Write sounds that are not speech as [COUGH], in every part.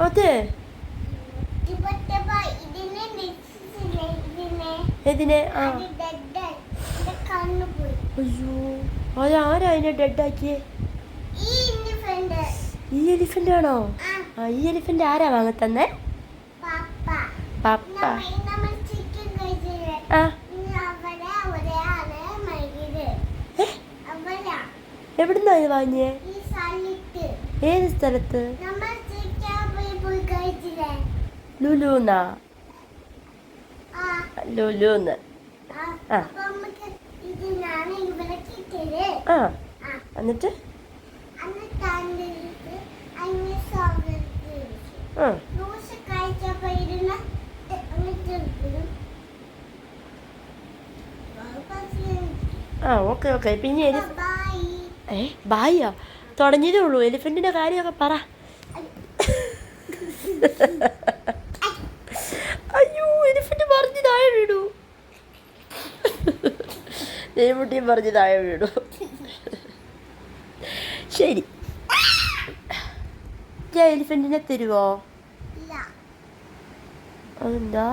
അതെ. ആ. അയ്യോ. ഈ എലിഫന്റ് ആണോ? ആ. ഈ എലിഫന്റ് ആരാ വാങ്ങത്തന്നെ പാപ്പ. ആ. എവിടുന്നാ ഇത് വാങ്ങിയേ ഏത് സ്ഥലത്ത്? ലുലൂന്ന്? ലുലുന്നാ. ആ ആ. എന്നിട്ട്? ആ. ആ ഓക്കെ ഓക്കെ. പിന്നെ. ഏ ബായിയാ? തുടങ്ങിയതേ ഉള്ളൂ എലിഫന്റിന്റെ കാര്യമൊക്കെ പറ. അയ്യോ എലിഫന്റ് പറഞ്ഞ് താഴെ വീണു. നെയ്മുട്ടിയും പറഞ്ഞ് താഴെ വീണു. ശരി. ഞാൻ എലിഫന്റിനെ തരുവോ? ഇല്ല. അതെന്താ?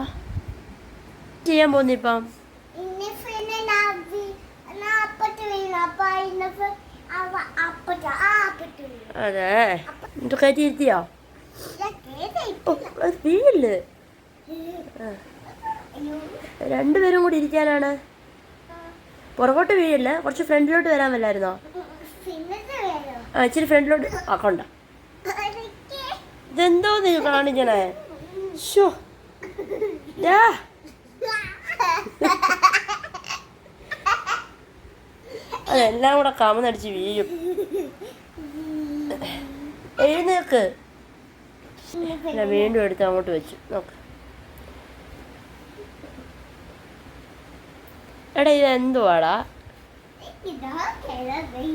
ചെയ്യാൻ പോന്നിപ്പം അതെ. എന്നിട്ട് കയറ്റി ഇരുത്തിയോ അത് വീഴില്ലേ രണ്ടുപേരും കൂടി ഇരിക്കാനാണ്. പുറകോട്ട് വീഴില്ല? കുറച്ച് ഫ്രണ്ടിലോട്ട് വരാൻ വല്ലായിരുന്നോ? ആ ഇച്ചിരി ഫ്രണ്ടിലോട്ട് ആക്കണ്ട കൊണ്ട. ഇതെന്തോ നീ കാണിക്കണേ? ഷോ ഡാ [LAUGHS] അതെല്ലാം കൂടെ കമന്നടിച്ച് വീഴും. എഴുന്നേക്ക്. ഞാൻ വീണ്ടും എടുത്ത് അങ്ങോട്ട് വെച്ചു. നോക്ക്. എടാ ഇത് എന്തുവാടാ? ഇതാ കിഴങ്ങ്.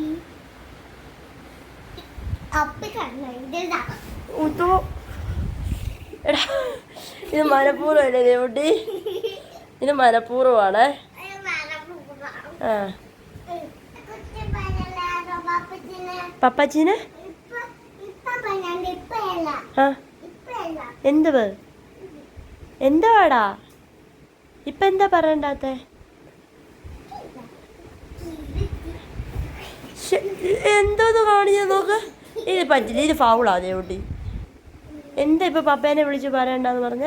അപ്പി കണ്ണു ഇതാ ഉത്തോ എടാ ഇത് മനപൂർവല്ലേ ദേവുട്ടി? ഇത് മനഃപൂർവമാണേ. ആ. പാപ്പച്ചിനെ? ആ. എന്തുവ് എന്തുവാടാ ഇപ്പൊ എന്താ പറയണ്ടാത്ത? എന്തോന്ന് കാണിച്ചു നോക്ക്. ഇത് പറ്റില്ല ഇത് ഫൗളാ ദേവുട്ടി. എന്താ ഇപ്പൊ പപ്പേനെ വിളിച്ച് പറയണ്ടെന്ന് പറഞ്ഞ?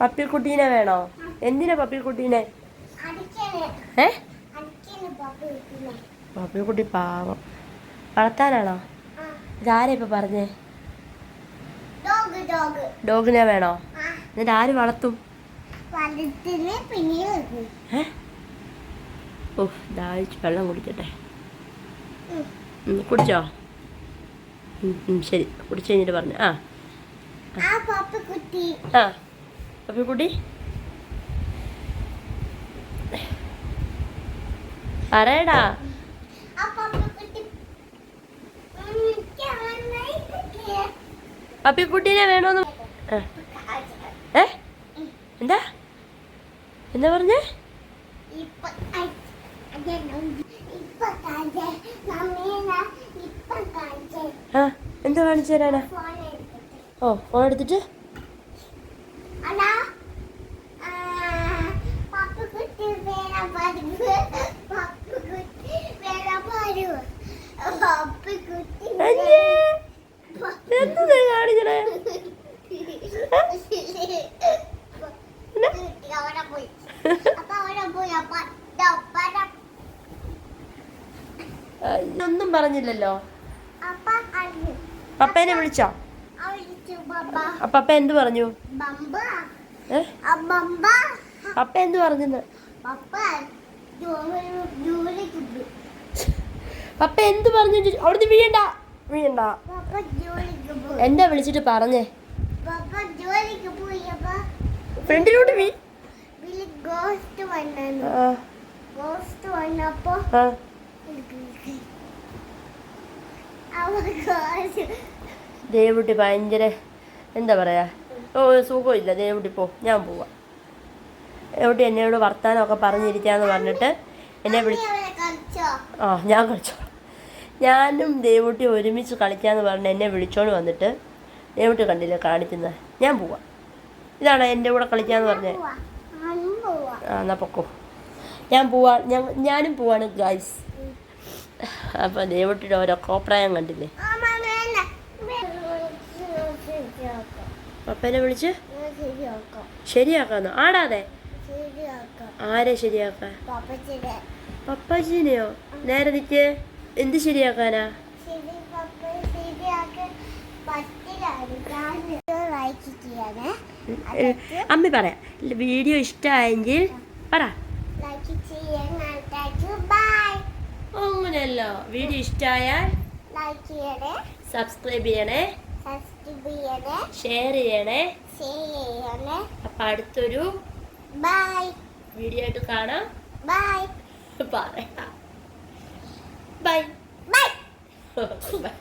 പപ്പിക്കുട്ടീനെ വേണോ? എന്തിനാ പപ്പിക്കുട്ടീനെ? ഏ? പപ്പിക്കുട്ടി പാവം. വളർത്താനാണോ? ഇതാരാ ഇപ്പൊ പറഞ്ഞേ? ഡോഗ് ഡോഗ് ഡോഗിനെ വേണോ? എന്നിട്ട് ആര് വളർത്തും? ഓ ദാഹിച്ച് വെള്ളം കുടിക്കട്ടെ. കുടിച്ചോ? ശരി. കുടിച്ചു കഴിഞ്ഞിട്ട് പറഞ്ഞു. ആ. പപ്പിക്കുട്ടി. പറയടാ ആ പപ്പിക്കുട്ടി ഉം, കാണാനായിട്ടൊക്കെ. പപ്പിക്കുട്ടീനെ വേണോന്ന് ഏ? എന്താ? എന്താ പറഞ്ഞേ? എന്താ കാണിച്ചു തരാനാ? ഓ ഫോൺ എടുത്തിട്ട് അടാ, ആ, പപ്പിക്കുട്ടി വേണം വരൂ. പപ്പിക്കുട്ടി വേണം വരൂ. പപ്പിക്കുട്ടി അയ്യേ എന്താ നീ കാണിക്കണേ എന്നാ? അവിടെ പോയി അപ്പൊ അവിടെ പോയി അപ്പൊ ദാ പടം. ആ, ഇതൊന്നും പറഞ്ഞില്ലല്ലോ. അപ്പ അറിഞ്ഞു പപ്പേനെ വിളിച്ചോ? പപ്പ. എന്ത് പറഞ്ഞു? പപ്പ എന്ത് പറഞ്ഞെന്ന്? പപ്പ എന്ത് പറഞ്ഞു? അവിടുന്ന് വീണ്ട വീഴണ്ട. ജോലിക്ക് എന്താ വിളിച്ചിട്ട് പറഞ്ഞേ. ഫ്രണ്ടിലോട്ട് വീ. ഗോസ്റ്റ് വന്നു ഗോസ്റ്റ് വന്നപ്പോ ദേവുട്ടി ഭയങ്കര എന്താ പറയാ? ഓ സുഖമില്ല. ദേവുട്ടി പോ. ഞാൻ പോവാ. എവിടെ എന്നോട് വർത്താനമൊക്കെ പറഞ്ഞിരിക്കാന്ന് പറഞ്ഞിട്ട് എന്നെ വിളി ആ ഞാൻ കളിച്ചോളാം ഞാനും ദേവുട്ടി ഒരുമിച്ച് കളിക്കാന്ന് പറഞ്ഞ് എന്നെ വിളിച്ചോണ്ട് വന്നിട്ട് ദേവുട്ടി കണ്ടില്ല കാണിക്കുന്നത് ഞാൻ പോവാ. ഇതാണ് എന്റെ കൂടെ കളിക്കാന്ന് പറഞ്ഞത്. ആ എന്നാ പൊക്കോ. ഞാൻ പോവാ. ഞാനും പോവാണ് ഗൈസ് അപ്പം ദേവൂട്ടിയുടെ ഓരോ കോപ്രായം കണ്ടില്ലേ. പപ്പനെ വിളിച്ച്? ശരിയാക്കാന്ന്? ആടാതെ. ആരെ ശരിയാക്കാൻ പപ്പച്ചിടെ. പപ്പാജിനെയോ നേരെ നിക്ക്. എന്ത് ശരിയാക്കാനാ? അമ്മ പറയാം. വീഡിയോ ഇഷ്ടമായെങ്കിൽ പറ. ലൈക്ക് ചെയ്യാൻ അങ്ങനെയല്ല. വീഡിയോ ഇഷ്ടായാൽ ലൈക്ക് ചെയ്യണേ. സബ്സ്ക്രൈബ് ചെയ്യണേ. സബ്സ്ക്രൈബ് ചെയ്യണേ. ഷെയർ ചെയ്യണേ. ഷെയർ ചെയ്യണേ. അപ്പോൾ അടുത്തൊരു ബൈ വീഡിയോ ആയിട്ട് കാണാം. ബൈ പറയാം ബൈ ബൈ ബൈ